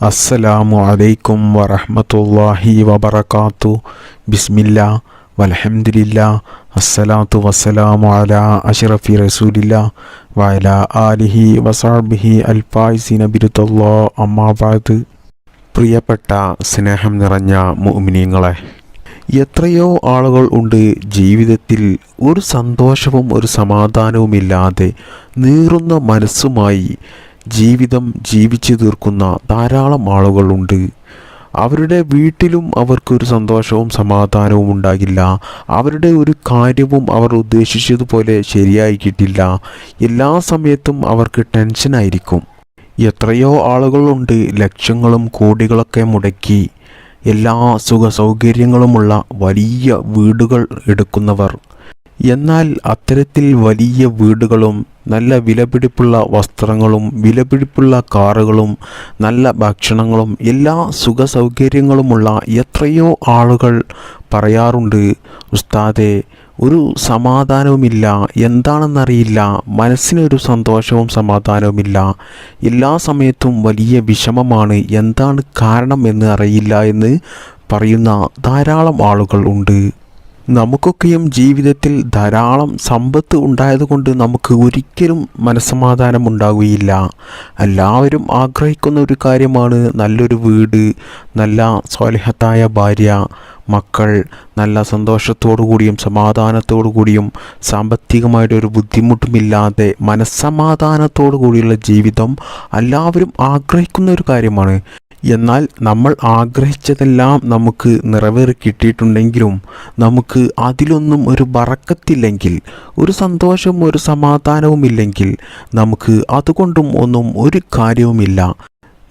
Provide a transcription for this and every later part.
അസ്സലാമു അലൈക്കും വറഹ്മത്തുള്ളാഹി വബറകാത്തു. ബിസ്മില്ല വൽഹംദുലില്ല അസ്സലാത്തു വസ്സലാമു അലാ അഷ്റഫി റസൂലില്ല വയല ആലിഹി വസാബിഹി അൽഫായിസിന നബിരുത്തല്ലോ അമ്മാബാദ് പ്രിയപ്പെട്ട സ്നേഹം നിറഞ്ഞ മുഅ്മിനീങ്ങളെ എത്രയോ ആളുകൾ ഉണ്ട് ജീവിതത്തിൽ ഒരു സന്തോഷവും ഒരു സമാധാനവുമില്ലാതെ നീറുന്ന മനസ്സുമായി ജീവിതം ജീവിച്ചു തീർക്കുന്ന ധാരാളം ആളുകളുണ്ട്. അവരുടെ വീട്ടിലും അവർക്കൊരു സന്തോഷവും സമാധാനവും ഉണ്ടാകില്ല. അവരുടെ ഒരു കാര്യവും അവർ ഉദ്ദേശിച്ചതുപോലെ ശരിയായി കിട്ടില്ല. എല്ലാ സമയത്തും അവർക്ക് ടെൻഷനായിരിക്കും എത്രയോ ആളുകളുണ്ട്. ലക്ഷങ്ങളും കോടികളൊക്കെ മുടക്കി. എല്ലാ സുഖ സൗകര്യങ്ങളുമുള്ള വലിയ വീടുകൾ എടുക്കുന്നവർ. എന്നാൽ അത്തരത്തിൽ വലിയ വീടുകളും നല്ല വിലപിടിപ്പുള്ള വസ്ത്രങ്ങളും വിലപിടിപ്പുള്ള കാറുകളും നല്ല ഭക്ഷണങ്ങളും എല്ലാ സുഖ സൗകര്യങ്ങളുമുള്ള എത്രയോ ആളുകൾ പറയാറുണ്ട് ഉസ്താദെ ഒരു സമാധാനവുമില്ല. എന്താണെന്നറിയില്ല. മനസ്സിനൊരു സന്തോഷവും സമാധാനവുമില്ല. എല്ലാ സമയത്തും വലിയ വിഷമമാണ്. എന്താണ് കാരണം എന്ന് അറിയില്ല എന്ന് പറയുന്ന ധാരാളം ആളുകൾ ഉണ്ട്. നമുക്കൊക്കെയും ജീവിതത്തിൽ ധാരാളം സമ്പത്ത് ഉണ്ടായതുകൊണ്ട് നമുക്ക് ഒരിക്കലും മനസ്സമാധാനം ഉണ്ടാവുകയില്ല എല്ലാവരും ആഗ്രഹിക്കുന്ന ഒരു കാര്യമാണ് നല്ലൊരു വീട് നല്ല സ്വാലിഹത്തായ ഭാര്യ മക്കൾ നല്ല സന്തോഷത്തോടു കൂടിയും സമാധാനത്തോടു കൂടിയും സാമ്പത്തികമായിട്ടൊരു ബുദ്ധിമുട്ടുമില്ലാതെ മനസ്സമാധാനത്തോടു കൂടിയുള്ള ജീവിതം എല്ലാവരും ആഗ്രഹിക്കുന്ന ഒരു കാര്യമാണ്. എന്നാൽ നമ്മൾ ആഗ്രഹിച്ചതെല്ലാം നമുക്ക് നിറവേറി കിട്ടിയിട്ടുണ്ടെങ്കിലും നമുക്ക് അതിലൊന്നും ഒരു വറക്കത്തില്ലെങ്കിൽ ഒരു സന്തോഷവും ഒരു സമാധാനവും ഇല്ലെങ്കിൽ നമുക്ക് അതുകൊണ്ടും ഒന്നും ഒരു കാര്യവുമില്ല.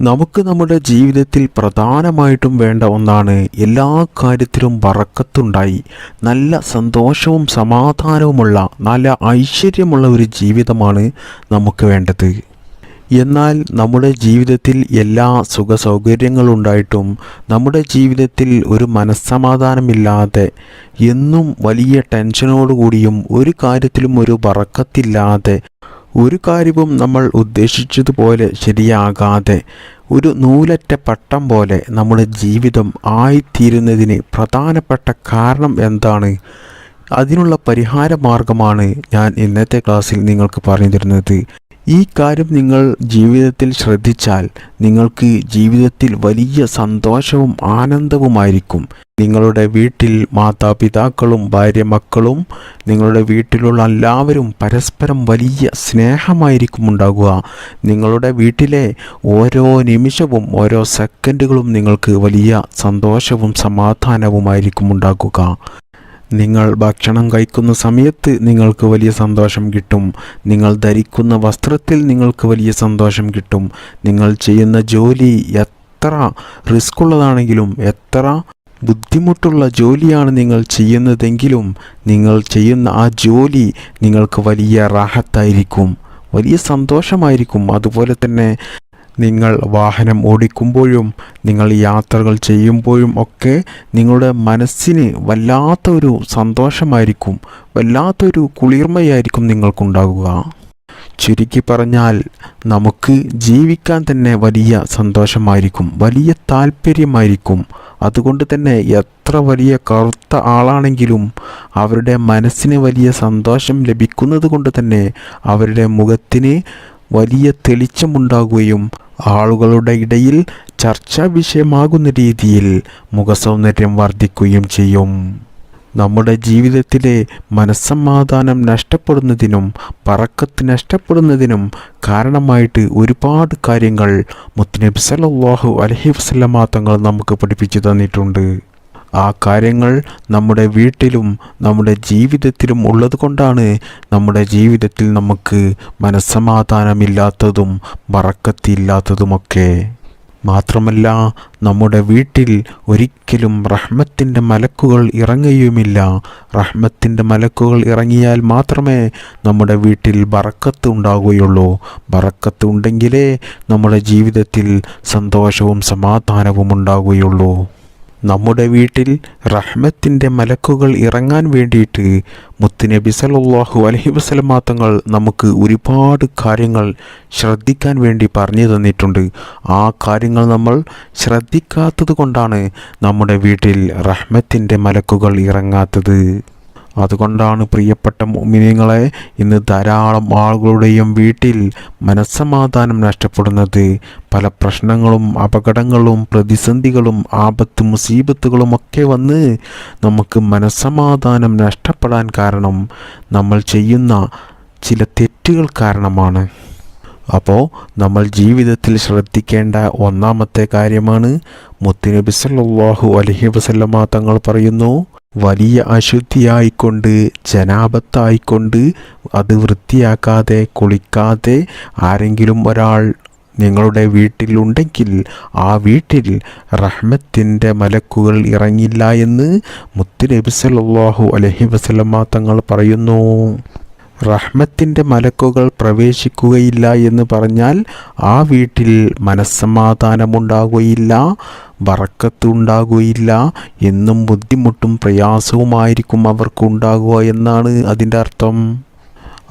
നമുക്ക് നമ്മുടെ ജീവിതത്തിൽ പ്രധാനമായിട്ടും വേണ്ട ഒന്നാണ് എല്ലാ കാര്യത്തിലും വറക്കത്തുണ്ടായി നല്ല സന്തോഷവും സമാധാനവുമുള്ള നല്ല ഐശ്വര്യമുള്ള ഒരു ജീവിതമാണ് നമുക്ക് വേണ്ടത്. എന്നാൽ നമ്മുടെ ജീവിതത്തിൽ എല്ലാ സുഖ സൗകര്യങ്ങളുണ്ടായിട്ടും നമ്മുടെ ജീവിതത്തിൽ ഒരു മനസ്സമാധാനമില്ലാതെ എന്നും വലിയ ടെൻഷനോടുകൂടിയും ഒരു കാര്യത്തിലും ഒരു വറക്കത്തില്ലാതെ ഒരു കാര്യവും നമ്മൾ ഉദ്ദേശിച്ചതുപോലെ ശരിയാകാതെ ഒരു നൂലറ്റ പട്ടം പോലെ നമ്മുടെ ജീവിതം ആയിത്തീരുന്നതിന് പ്രധാനപ്പെട്ട കാരണം എന്താണ്? അതിനുള്ള പരിഹാര മാർഗമാണ് ഞാൻ ഇന്നത്തെ ക്ലാസ്സിൽ നിങ്ങൾക്ക് പറഞ്ഞു തരുന്നത് ഈ കാര്യം നിങ്ങൾ ജീവിതത്തിൽ ശ്രദ്ധിച്ചാൽ നിങ്ങൾക്ക് ജീവിതത്തിൽ വലിയ സന്തോഷവും ആനന്ദവുമായിരിക്കും. നിങ്ങളുടെ വീട്ടിൽ മാതാപിതാക്കളും ഭാര്യ മക്കളും നിങ്ങളുടെ വീട്ടിലുള്ള എല്ലാവരും പരസ്പരം വലിയ സ്നേഹമായിരിക്കും ഉണ്ടാകുക. നിങ്ങളുടെ വീട്ടിലെ ഓരോ നിമിഷവും ഓരോ സെക്കൻഡുകളും നിങ്ങൾക്ക് വലിയ സന്തോഷവും സമാധാനവുമായിരിക്കും ഉണ്ടാകുക. നിങ്ങൾ ഭക്ഷണം കഴിക്കുന്ന സമയത്ത് നിങ്ങൾക്ക് വലിയ സന്തോഷം കിട്ടും. നിങ്ങൾ ധരിക്കുന്ന വസ്ത്രത്തിൽ നിങ്ങൾക്ക് വലിയ സന്തോഷം കിട്ടും. നിങ്ങൾ ചെയ്യുന്ന ജോലി എത്ര റിസ്ക് ഉള്ളതാണെങ്കിലും എത്ര ബുദ്ധിമുട്ടുള്ള ജോലിയാണ് നിങ്ങൾ ചെയ്യുന്നതെങ്കിലും നിങ്ങൾ ചെയ്യുന്ന ആ ജോലി നിങ്ങൾക്ക് വലിയ റാഹത്തായിരിക്കും വലിയ സന്തോഷമായിരിക്കും. അതുപോലെ തന്നെ നിങ്ങൾ വാഹനം ഓടിക്കുമ്പോഴും നിങ്ങൾ യാത്രകൾ ചെയ്യുമ്പോഴും ഒക്കെ നിങ്ങളുടെ മനസ്സിന് വല്ലാത്തൊരു സന്തോഷമായിരിക്കും വല്ലാത്തൊരു കുളിർമയായിരിക്കും നിങ്ങൾക്കുണ്ടാകുക. ചുരുക്കി പറഞ്ഞാൽ നമുക്ക് ജീവിക്കാൻ തന്നെ വലിയ സന്തോഷമായിരിക്കും വലിയ താല്പര്യമായിരിക്കും. അതുകൊണ്ട് തന്നെ എത്ര വലിയ കറുത്ത ആളാണെങ്കിലും അവരുടെ മനസ്സിന് വലിയ സന്തോഷം ലഭിക്കുന്നത് കൊണ്ട് തന്നെ അവരുടെ മുഖത്തിന് വലിയ തെളിച്ചമുണ്ടാകുകയും ആളുകളുടെ ഇടയിൽ ചർച്ചാ വിഷയമാകുന്ന രീതിയിൽ മുഖസൗന്ദര്യം വർദ്ധിക്കുകയും ചെയ്യും. നമ്മുടെ ജീവിതത്തിലെ മനസ്സമാധാനം നഷ്ടപ്പെടുന്നതിനും പറക്കത്ത് നഷ്ടപ്പെടുന്നതിനും കാരണമായിട്ട് ഒരുപാട് കാര്യങ്ങൾ മുത്തനബി സല്ലല്ലാഹു അലഹി വസ്ലമാ തങ്ങൾ നമുക്ക് പഠിപ്പിച്ചു തന്നിട്ടുണ്ട്. ആ കാര്യങ്ങൾ നമ്മുടെ വീട്ടിലും നമ്മുടെ ജീവിതത്തിലും ഉള്ളതുകൊണ്ടാണ് നമ്മുടെ ജീവിതത്തിൽ നമുക്ക് മനസ്സമാധാനമില്ലാത്തതും വറക്കത്തില്ലാത്തതുമൊക്കെ. മാത്രമല്ല നമ്മുടെ വീട്ടിൽ ഒരിക്കലും റഹ്മത്തിന്റെ മലക്കുകൾ ഇറങ്ങുകയുമില്ല. റഹ്മത്തിന്റെ മലക്കുകൾ ഇറങ്ങിയാൽ മാത്രമേ നമ്മുടെ വീട്ടിൽ ബറക്കത്ത് ഉണ്ടാകുകയുള്ളൂ ബറക്കത്ത് ഉണ്ടെങ്കിലേ നമ്മുടെ ജീവിതത്തിൽ സന്തോഷവും സമാധാനവും ഉണ്ടാകുകയുള്ളൂ നമ്മുടെ വീട്ടിൽ റഹ്മത്തിന്റെ മലക്കുകൾ ഇറങ്ങാൻ വേണ്ടിയിട്ട് മുത്തുനബി സല്ലല്ലാഹു അലഹി വസല്ലമ തങ്ങൾ നമുക്ക് ഒരുപാട് കാര്യങ്ങൾ ശ്രദ്ധിക്കാൻ വേണ്ടി പറഞ്ഞു തന്നിട്ടുണ്ട്. ആ കാര്യങ്ങൾ നമ്മൾ ശ്രദ്ധിക്കാത്തത് കൊണ്ടാണ് നമ്മുടെ വീട്ടിൽ റഹ്മത്തിന്റെ മലക്കുകൾ ഇറങ്ങാത്തത്. അതുകൊണ്ടാണ് പ്രിയപ്പെട്ട മിനിങ്ങളെ ഇന്ന് ധാരാളം ആളുകളുടെയും വീട്ടിൽ മനസ്സമാധാനം നഷ്ടപ്പെടുന്നത്. പല പ്രശ്നങ്ങളും അപകടങ്ങളും പ്രതിസന്ധികളും ആപത്ത് മുസീബത്തുകളും ഒക്കെ വന്ന് നമുക്ക് മനസ്സമാധാനം നഷ്ടപ്പെടാൻ കാരണം നമ്മൾ ചെയ്യുന്ന ചില തെറ്റുകൾ കാരണമാണ്. അപ്പോൾ നമ്മൾ ജീവിതത്തിൽ ശ്രദ്ധിക്കേണ്ട ഒന്നാമത്തെ കാര്യമാണ് മുത്തുനബി സല്ലല്ലാഹു അലൈഹി വസല്ലമ തങ്ങൾ പറയുന്നു വലിയ അശുദ്ധിയായിക്കൊണ്ട് ജനാപത്തായിക്കൊണ്ട് അത് വൃത്തിയാക്കാതെ കുളിക്കാതെ ആരെങ്കിലും ഒരാൾ നിങ്ങളുടെ വീട്ടിലുണ്ടെങ്കിൽ ആ വീട്ടിൽ റഹ്മത്തിന്റെ മലക്കുകൾ ഇറങ്ങില്ല എന്ന് മുത്തുനബി സല്ലല്ലാഹു അലൈഹി വസല്ലമ തങ്ങൾ പറയുന്നു. റഹ്മത്തിന്റെ മലക്കുകൾ പ്രവേശിക്കുകയില്ല എന്ന് പറഞ്ഞാൽ ആ വീട്ടിൽ മനസ്സമാധാനമുണ്ടാകുകയില്ല വറക്കത്തുണ്ടാകുകയില്ല എന്നും ബുദ്ധിമുട്ടും പ്രയാസവുമായിരിക്കും അവർക്കുണ്ടാകുക എന്നാണ് അതിന്റെ അർത്ഥം.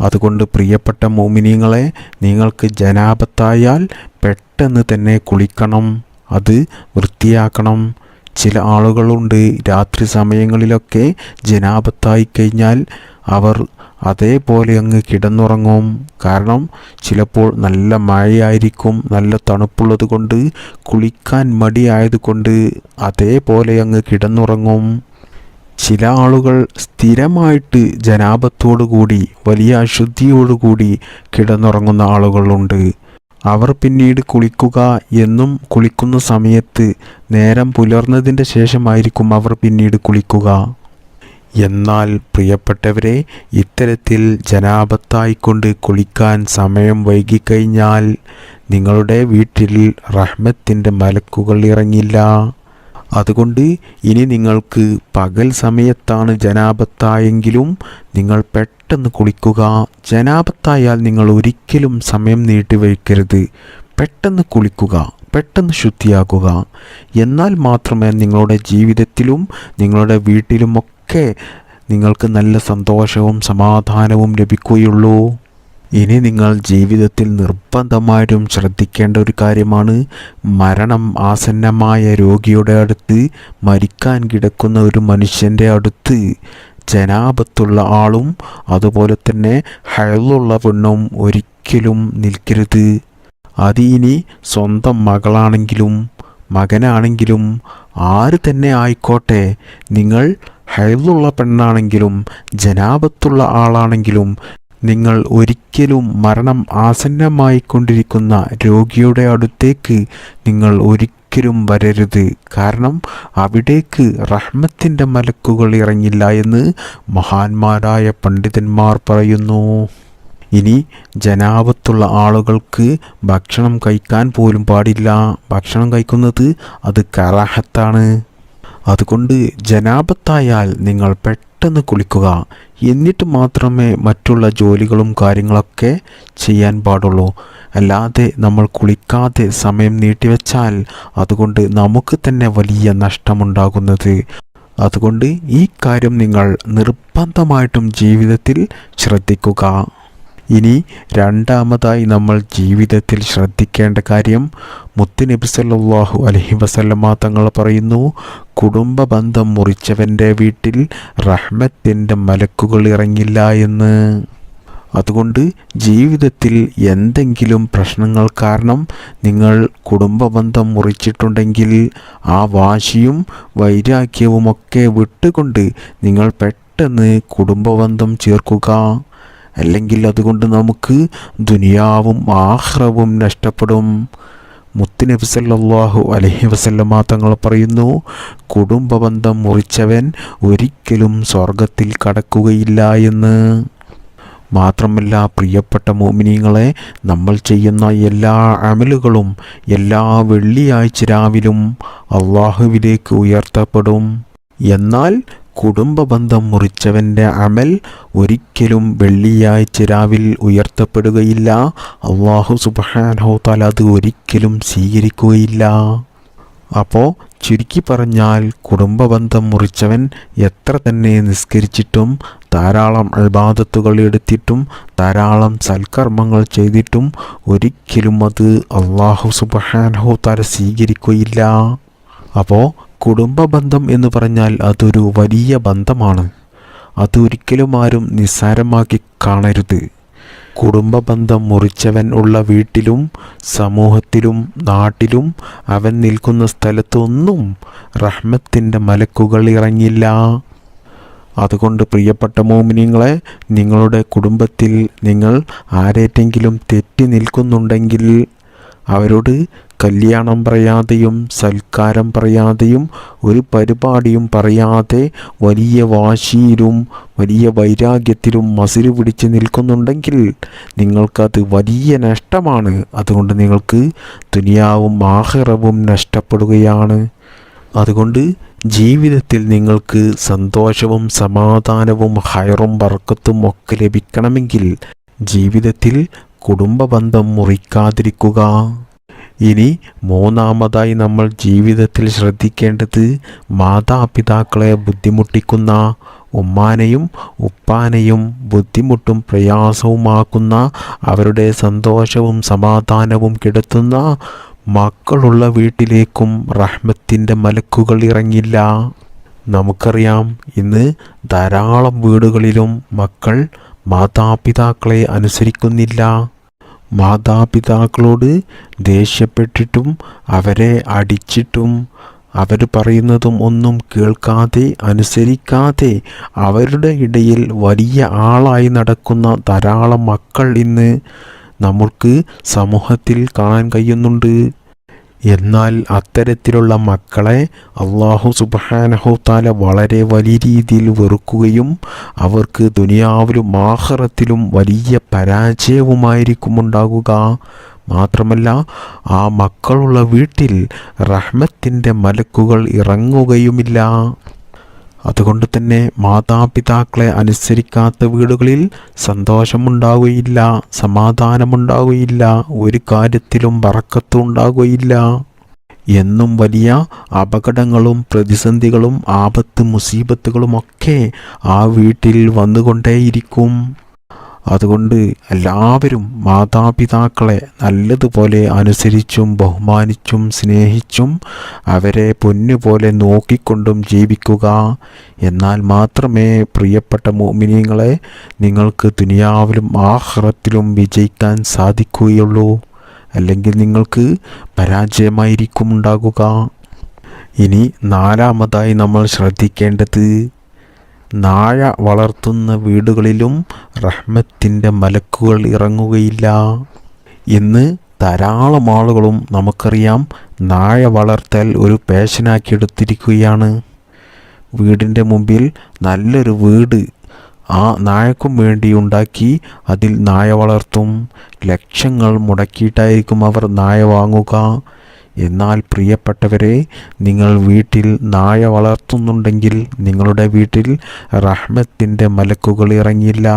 അതുകൊണ്ട് പ്രിയപ്പെട്ട മോമിനിയങ്ങളെ നിങ്ങൾക്ക് ജനാപത്തായാൽ പെട്ടെന്ന് തന്നെ കുളിക്കണം അത് വൃത്തിയാക്കണം. ചില ആളുകളുണ്ട് രാത്രി സമയങ്ങളിലൊക്കെ ജനാപത്തായി കഴിഞ്ഞാൽ അവർ അതേപോലെ അങ്ങ് കിടന്നുറങ്ങും. കാരണം ചിലപ്പോൾ നല്ല മഴയായിരിക്കും നല്ല തണുപ്പുള്ളത് കൊണ്ട് കുളിക്കാൻ മടിയായതുകൊണ്ട് അതേപോലെ അങ്ങ് കിടന്നുറങ്ങും. ചില ആളുകൾ സ്ഥിരമായിട്ട് ജനാപത്തോടുകൂടി വലിയ അശുദ്ധിയോടുകൂടി കിടന്നുറങ്ങുന്ന ആളുകളുണ്ട്. അവർ പിന്നീട് കുളിക്കുക എന്നും കുളിക്കുന്ന സമയത്ത് നേരം പുലർന്നതിന്റെ ശേഷമായിരിക്കും അവർ പിന്നീട് കുളിക്കുക. എന്നാൽ പ്രിയപ്പെട്ടവരെ ഇത്തരത്തിൽ ജനാപത്തായിക്കൊണ്ട് കുളിക്കാൻ സമയം വൈകിക്കഴിഞ്ഞാൽ നിങ്ങളുടെ വീട്ടിൽ റഹ്മത്തിന്റെ മലക്കുകൾ ഇറങ്ങില്ല. അതുകൊണ്ട് ഇനി നിങ്ങൾക്ക് പകൽ സമയത്താണ് ജനാപത്തായെങ്കിലും നിങ്ങൾ പെട്ടെന്ന് കുളിക്കുക. ജനാപത്തായാൽ നിങ്ങൾ ഒരിക്കലും സമയം നീട്ടിവയ്ക്കരുത് പെട്ടെന്ന് കുളിക്കുക പെട്ടെന്ന് ശുദ്ധിയാക്കുക. എന്നാൽ മാത്രമേ നിങ്ങളുടെ ജീവിതത്തിലും നിങ്ങളുടെ വീട്ടിലുമൊക്കെ നിങ്ങൾക്ക് നല്ല സന്തോഷവും സമാധാനവും ലഭിക്കുകയുള്ളൂ. ഇനി നിങ്ങൾ ജീവിതത്തിൽ നിർബന്ധമായിട്ടും ശ്രദ്ധിക്കേണ്ട ഒരു കാര്യമാണ് മരണം ആസന്നമായ രോഗിയുടെ അടുത്ത് മരിക്കാൻ കിടക്കുന്ന ഒരു മനുഷ്യന്റെ അടുത്ത്. ജനാപത്തുള്ള ആളും അതുപോലെ തന്നെ ഹഴലുള്ള പെണ്ണും ഒരിക്കലും നിൽക്കരുത്. അത് ഇനി സ്വന്തം മകളാണെങ്കിലും മകനാണെങ്കിലും ആര് തന്നെ ആയിക്കോട്ടെ നിങ്ങൾ ഹൈലുള്ള പെണ്ണാണെങ്കിലും ജനാപത്തുള്ള ആളാണെങ്കിലും നിങ്ങൾ ഒരിക്കലും മരണം ആസന്നമായിക്കൊണ്ടിരിക്കുന്ന രോഗിയുടെ അടുത്തേക്ക് നിങ്ങൾ ഒരിക്കലും വരരുത്. കാരണം അവിടേക്ക് റഹ്മത്തിന്റെ മലക്കുകൾ ഇറങ്ങില്ല എന്ന് മഹാന്മാരായ പണ്ഡിതന്മാർ പറയുന്നു. ഇനി ജനാപത്തുള്ള ആളുകൾക്ക് ഭക്ഷണം കഴിക്കാൻ പോലും പാടില്ല. ഭക്ഷണം കഴിക്കുന്നത് അത് കറാഹത്താണ്. അതുകൊണ്ട് ജനാപത്തായാൽ നിങ്ങൾ പെട്ടെന്ന് കുളിക്കുക. എന്നിട്ട് മാത്രമേ മറ്റുള്ള ജോലികളും കാര്യങ്ങളൊക്കെ ചെയ്യാൻ പാടുള്ളൂ. അല്ലാതെ നമ്മൾ കുളിക്കാതെ സമയം നീട്ടിവെച്ചാൽ അതുകൊണ്ട് നമുക്ക് തന്നെ വലിയ നഷ്ടമുണ്ടാകുന്നത്. അതുകൊണ്ട് ഈ കാര്യം നിങ്ങൾ നിർബന്ധമായിട്ടും ജീവിതത്തിൽ ശ്രദ്ധിക്കുക. ഇനി രണ്ടാമതായി നമ്മൾ ജീവിതത്തിൽ ശ്രദ്ധിക്കേണ്ട കാര്യം മുത്തുനബി സല്ലാഹു അലഹി വസല്ലമ്മ തങ്ങൾ പറയുന്നു കുടുംബ ബന്ധം മുറിച്ചവന്റെ വീട്ടിൽ റഹ്മത്തിന്റെ മലക്കുകൾ ഇറങ്ങില്ല എന്ന്. അതുകൊണ്ട് ജീവിതത്തിൽ എന്തെങ്കിലും പ്രശ്നങ്ങൾ കാരണം നിങ്ങൾ കുടുംബബന്ധം മുറിച്ചിട്ടുണ്ടെങ്കിൽ ആ വാശിയും വൈരാഗ്യവുമൊക്കെ വിട്ടുകൊണ്ട് നിങ്ങൾ പെട്ടെന്ന് കുടുംബബന്ധം ചേർക്കുക. അല്ലെങ്കിൽ അതുകൊണ്ട് നമുക്ക് ദുനിയാവും ആഹ്റവും നഷ്ടപ്പെടും. മുത്തുനബി സല്ലല്ലാഹു അലഹി വസല്ലമ തങ്ങൾ പറയുന്നു കുടുംബബന്ധം മുറിച്ചവൻ ഒരിക്കലും സ്വർഗത്തിൽ കടക്കുകയില്ല എന്ന്. മാത്രമല്ല പ്രിയപ്പെട്ട മോമിനിയങ്ങളെ നമ്മൾ ചെയ്യുന്ന എല്ലാ അമലുകളും എല്ലാ വെള്ളിയാഴ്ച രാവിലും അള്ളാഹുവിലേക്ക് ഉയർത്തപ്പെടും. എന്നാൽ കുടുംബ ബന്ധം മുറിച്ചവന്റെ അമൽ ഒരിക്കലും വെള്ളിയാഴ്ച രാവിൽ ഉയർത്തപ്പെടുകയില്ല. അള്ളാഹു താല അത് ഒരിക്കലും സ്വീകരിക്കുകയില്ല. അപ്പോൾ ചുരുക്കി പറഞ്ഞാൽ കുടുംബബന്ധം മുറിച്ചവൻ എത്ര തന്നെ നിസ്കരിച്ചിട്ടും ധാരാളം അൽബാദത്തുകൾ എടുത്തിട്ടും ധാരാളം സൽക്കർമ്മങ്ങൾ ചെയ്തിട്ടും ഒരിക്കലും അത് അള്ളാഹു സുബഹാനഹു താര സ്വീകരിക്കുകയില്ല. അപ്പോൾ കുടുംബബന്ധം എന്ന് പറഞ്ഞാൽ അതൊരു വലിയ ബന്ധമാണ്. അതൊരിക്കലും ആരും നിസ്സാരമാക്കി കാണരുത്. കുടുംബ ബന്ധം മുറിച്ചവൻ ഉള്ള വീട്ടിലും സമൂഹത്തിലും നാട്ടിലും അവൻ നിൽക്കുന്ന സ്ഥലത്തൊന്നും റഹ്മത്തിന്റെ മലക്കുകൾ ഇറങ്ങില്ല. അതുകൊണ്ട് പ്രിയപ്പെട്ട മോമിനിങ്ങളെ നിങ്ങളുടെ കുടുംബത്തിൽ നിങ്ങൾ ആരേറ്റെങ്കിലും തെറ്റി നിൽക്കുന്നുണ്ടെങ്കിൽ അവരോട് കല്യാണം പറയാതെയും സൽക്കാരം പറയാതെയും ഒരു പരിപാടിയും പറയാതെ വലിയ വാശിയിലും വലിയ വൈരാഗ്യത്തിലും മസിൽ പിടിച്ച് നിൽക്കുന്നുണ്ടെങ്കിൽ നിങ്ങൾക്കത് വലിയ നഷ്ടമാണ്. അതുകൊണ്ട് നിങ്ങൾക്ക് ദുനിയാവും ആഹ്റവും നഷ്ടപ്പെടുകയാണ്. അതുകൊണ്ട് ജീവിതത്തിൽ നിങ്ങൾക്ക് സന്തോഷവും സമാധാനവും ഹയറും വർക്കത്തും ഒക്കെ ലഭിക്കണമെങ്കിൽ ജീവിതത്തിൽ കുടുംബബന്ധം മുറിക്കാതിരിക്കുക. ഇനി മൂന്നാമതായി നമ്മൾ ജീവിതത്തിൽ ശ്രദ്ധിക്കേണ്ടത് മാതാപിതാക്കളെ ബുദ്ധിമുട്ടിക്കുന്ന ഉമ്മാനെയും ഉപ്പാനെയും ബുദ്ധിമുട്ടും പ്രയാസവുമാക്കുന്ന അവരുടെ സന്തോഷവും സമാധാനവും കെടുത്തുന്ന മക്കളുള്ള വീട്ടിലേക്കും റഹ്മത്തിന്റെ മലക്കുകൾ ഇറങ്ങില്ല. നമുക്കറിയാം ഇന്ന് ധാരാളം വീടുകളിലും മക്കൾ മാതാപിതാക്കളെ അനുസരിക്കുന്നില്ല. മാതാപിതാക്കളോട് ദേഷ്യപ്പെട്ടിട്ടും അവരെ അടിച്ചിട്ടും അവർ പറയുന്നതും ഒന്നും കേൾക്കാതെ അനുസരിക്കാതെ അവരുടെ ഇടയിൽ വലിയ ആളായി നടക്കുന്ന ധാരാളം മക്കൾ ഇന്ന് നമുക്ക് സമൂഹത്തിൽ കാണാൻ കഴിയുന്നുണ്ട്. എന്നാൽ അത്തരത്തിലുള്ള മക്കളെ അള്ളാഹു സുബാനഹുത്താല വളരെ വലിയ രീതിയിൽ വെറുക്കുകയും അവർക്ക് ദുനിയാവിലും ആഹ്റത്തിലും വലിയ പരാജയവുമായിരിക്കും ഉണ്ടാകുക മാത്രമല്ല ആ മക്കളുള്ള വീട്ടിൽ റഹ്മത്തിന്റെ മലക്കുകൾ ഇറങ്ങുകയുമില്ല. അതുകൊണ്ട് തന്നെ മാതാപിതാക്കളെ അനുസരിക്കാത്ത വീടുകളിൽ സന്തോഷമുണ്ടാകുകയില്ല സമാധാനമുണ്ടാകുകയില്ല ഒരു കാര്യത്തിലും വറക്കത്തും ഉണ്ടാകുകയില്ല എന്നും വലിയ അപകടങ്ങളും പ്രതിസന്ധികളും ആപത്ത് മുസീബത്തുകളുമൊക്കെ ആ വീട്ടിൽ വന്നുകൊണ്ടേയിരിക്കും. അതുകൊണ്ട് എല്ലാവരും മാതാപിതാക്കളെ നല്ലതുപോലെ അനുസരിച്ചും ബഹുമാനിച്ചും സ്നേഹിച്ചും അവരെ പൊന്നുപോലെ നോക്കിക്കൊണ്ടും ജീവിക്കുക. എന്നാൽ മാത്രമേ പ്രിയപ്പെട്ട മോമിനിയങ്ങളെ നിങ്ങൾക്ക് ദുനിയാവിലും ആഹ്റത്തിലും വിജയിക്കാൻ സാധിക്കുകയുള്ളൂ. അല്ലെങ്കിൽ നിങ്ങൾക്ക് പരാജയമായിരിക്കും ഉണ്ടാകുക ഇനി നാലാമതായി നമ്മൾ ശ്രദ്ധിക്കേണ്ടത് നാഴ വളർത്തുന്ന വീടുകളിലും റഹ്മത്തിന്റെ മലക്കുകൾ ഇറങ്ങുകയില്ല. ഇന്ന് ധാരാളം ആളുകളും നമുക്കറിയാം നാഴ വളർത്തൽ ഒരു പാഷനാക്കി എടുത്തിരിക്കുകയാണ്. വീടിന്റെ മുമ്പിൽ നല്ലൊരു വീട് ആ നായക്കും വേണ്ടി ഉണ്ടാക്കി അതിൽ നായ വളർത്തും. ലക്ഷങ്ങൾ മുടക്കിയിട്ടായിരിക്കും അവർ നായ വാങ്ങുക. എന്നാൽ പ്രിയപ്പെട്ടവരെ നിങ്ങൾ വീട്ടിൽ നായ വളർത്തുന്നുണ്ടെങ്കിൽ നിങ്ങളുടെ വീട്ടിൽ റഹ്മത്തിന്റെ മലക്കുകൾ ഇറങ്ങില്ല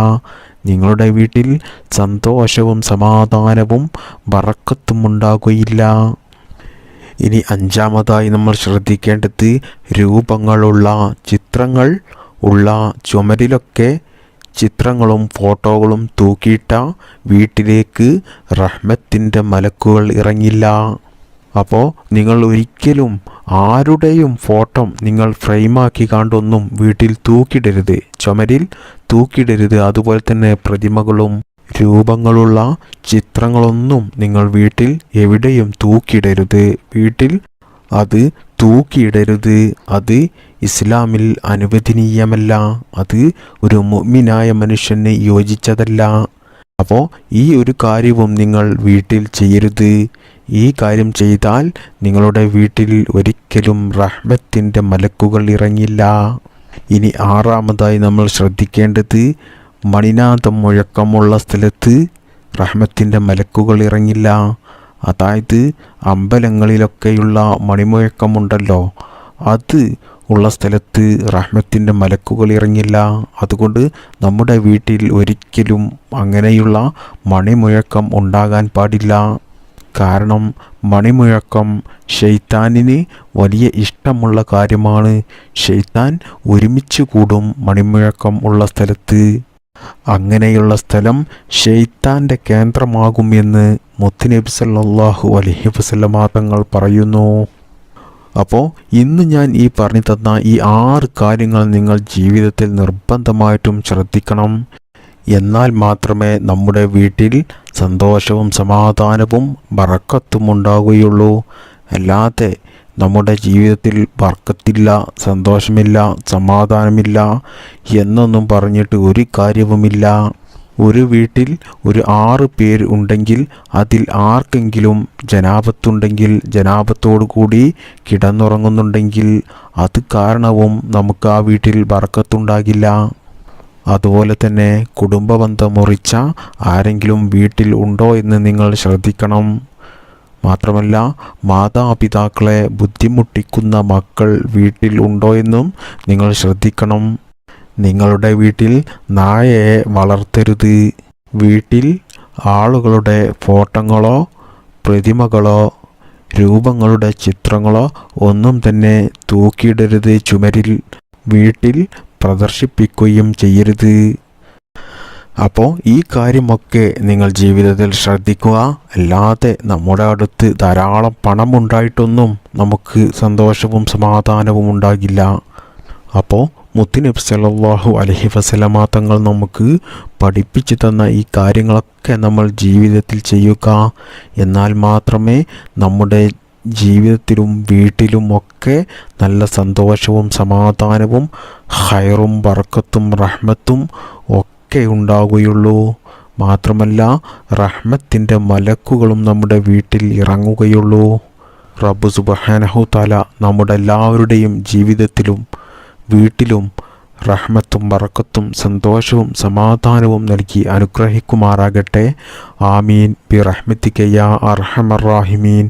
നിങ്ങളുടെ വീട്ടിൽ സന്തോഷവും സമാധാനവും വറക്കത്തും ഉണ്ടാകുകയില്ല. ഇനി അഞ്ചാമതായി നമ്മൾ ശ്രദ്ധിക്കേണ്ടത് രൂപങ്ങളുള്ള ചിത്രങ്ങൾ ഉള്ള ചുമരിലൊക്കെ ചിത്രങ്ങളും ഫോട്ടോകളും തൂക്കിയിട്ട വീട്ടിലേക്ക് റഹ്മത്തിന്റെ മലക്കുകൾ ഇറങ്ങില്ല. അപ്പോൾ നിങ്ങൾ ഒരിക്കലും ആരുടെയും ഫോട്ടോ നിങ്ങൾ ഫ്രെയിമാക്കി കണ്ടൊന്നും വീട്ടിൽ തൂക്കിടരുത്. ചുമരിൽ തൂക്കിടരുത്. അതുപോലെ തന്നെ പ്രതിമകളും രൂപങ്ങളുള്ള ചിത്രങ്ങളൊന്നും നിങ്ങൾ വീട്ടിൽ എവിടെയും തൂക്കിടരുത്. വീട്ടിൽ അത് തൂക്കിയിടരുത്. അത് ഇസ്ലാമിൽ അനുവദനീയമല്ല. അത് ഒരു മുഅ്മിനായ മനുഷ്യന് യോജിച്ചതല്ല. അപ്പോൾ ഈ ഒരു കാര്യവും നിങ്ങൾ വീട്ടിൽ ചെയ്യരുത്. ഈ കാര്യം ചെയ്താൽ നിങ്ങളുടെ വീട്ടിൽ ഒരിക്കലും റഹ്മത്തിന്റെ മലക്കുകൾ ഇറങ്ങില്ല. ഇനി ആറാമതായി നമ്മൾ ശ്രദ്ധിക്കേണ്ടത് മണിനാഥം മുഴക്കമുള്ള സ്ഥലത്ത് റഹ്മത്തിന്റെ മലക്കുകൾ ഇറങ്ങില്ല. അതായത് അമ്പലങ്ങളിലൊക്കെയുള്ള മണിമുഴക്കമുണ്ടല്ലോ അത് ഉള്ള സ്ഥലത്ത് റഹ്മത്തിന്റെ മലക്കുകൾ ഇറങ്ങില്ല. അതുകൊണ്ട് നമ്മുടെ വീട്ടിൽ ഒരിക്കലും അങ്ങനെയുള്ള മണിമുഴക്കം ഉണ്ടാകാൻ പാടില്ല. കാരണം മണിമുഴക്കം ഷെയ്ത്താനിന് വലിയ ഇഷ്ടമുള്ള കാര്യമാണ്. ഷെയ്ത്താൻ ഒരുമിച്ച് കൂടും മണിമുഴക്കം ഉള്ള സ്ഥലത്ത്. അങ്ങനെയുള്ള സ്ഥലം ഷെയ്ത്താന്റെ കേന്ദ്രമാകും എന്ന് മുത്തുനബി സല്ലാഹു അലഹി വസല്ലമ തങ്ങൾ പറയുന്നു. അപ്പോൾ ഇന്ന് ഞാൻ ഈ പറഞ്ഞു തന്ന ഈ ആറ് കാര്യങ്ങൾ നിങ്ങൾ ജീവിതത്തിൽ നിർബന്ധമായിട്ടും ശ്രദ്ധിക്കണം. എന്നാൽ മാത്രമേ നമ്മുടെ വീട്ടിൽ സന്തോഷവും സമാധാനവും വറക്കത്തും ഉണ്ടാകുകയുള്ളൂ അല്ലാതെ നമ്മുടെ ജീവിതത്തിൽ ബർക്കത്തില്ല സന്തോഷമില്ല സമാധാനമില്ല എന്നൊന്നും പറഞ്ഞിട്ട് ഒരു കാര്യവുമില്ല. ഒരു വീട്ടിൽ ഒരു ആറ് പേർ ഉണ്ടെങ്കിൽ അതിൽ ആർക്കെങ്കിലും ജനാപത്തുണ്ടെങ്കിൽ ജനാപത്തോടു കൂടി കിടന്നുറങ്ങുന്നുണ്ടെങ്കിൽ അത് കാരണവും നമുക്ക് ആ വീട്ടിൽ ബർക്കത്തുണ്ടാകില്ല അതുപോലെ തന്നെ കുടുംബബന്ധം മുറിച്ച ആരെങ്കിലും വീട്ടിൽ ഉണ്ടോ എന്ന് നിങ്ങൾ ശ്രദ്ധിക്കണം. മാത്രമല്ല മാതാപിതാക്കളെ ബുദ്ധിമുട്ടിക്കുന്ന മക്കൾ വീട്ടിൽ ഉണ്ടോ എന്നും നിങ്ങൾ ശ്രദ്ധിക്കണം. നിങ്ങളുടെ വീട്ടിൽ നായയെ വളർത്തരുത്. വീട്ടിൽ ആളുകളുടെ ഫോട്ടോകളോ പ്രതിമകളോ രൂപങ്ങളുടെ ചിത്രങ്ങളോ ഒന്നും തന്നെ തൂക്കിയിടരുത് ചുമരിൽ. വീട്ടിൽ പ്രദർശിപ്പിക്കുകയും ചെയ്യരുത്. അപ്പോൾ ഈ കാര്യമൊക്കെ നിങ്ങൾ ജീവിതത്തിൽ ശ്രദ്ധിക്കുക. അല്ലാതെ നമ്മുടെ അടുത്ത് ധാരാളം പണം ഉണ്ടായിട്ടൊന്നും നമുക്ക് സന്തോഷവും സമാധാനവും ഉണ്ടാകില്ല. അപ്പോൾ മുത്തുനബി സലാഹു അലഹി തങ്ങൾ നമുക്ക് പഠിപ്പിച്ചു തന്ന ഈ കാര്യങ്ങളൊക്കെ നമ്മൾ ജീവിതത്തിൽ ചെയ്യുക. എന്നാൽ മാത്രമേ നമ്മുടെ ജീവിതത്തിലും വീട്ടിലും ഒക്കെ നല്ല സന്തോഷവും സമാധാനവും ഹൈറും ബർക്കത്തും റഹ്മത്തും ഒക്കെ ഉണ്ടാകുകയുള്ളൂ മാത്രമല്ല റഹ്മത്തിന്റെ മലക്കുകളും നമ്മുടെ വീട്ടിൽ ഇറങ്ങുകയുള്ളൂ. റബ്ബു സുബഹാനഹു താല നമ്മുടെ എല്ലാവരുടെയും ജീവിതത്തിലും വീട്ടിലും റഹ്മത്തും വറക്കത്തും സന്തോഷവും സമാധാനവും നൽകി അനുഗ്രഹിക്കുമാറാകട്ടെ. ആമീൻ. ബി റഹ്മത്തിക്കയ്യ അർഹമറാഹിമീൻ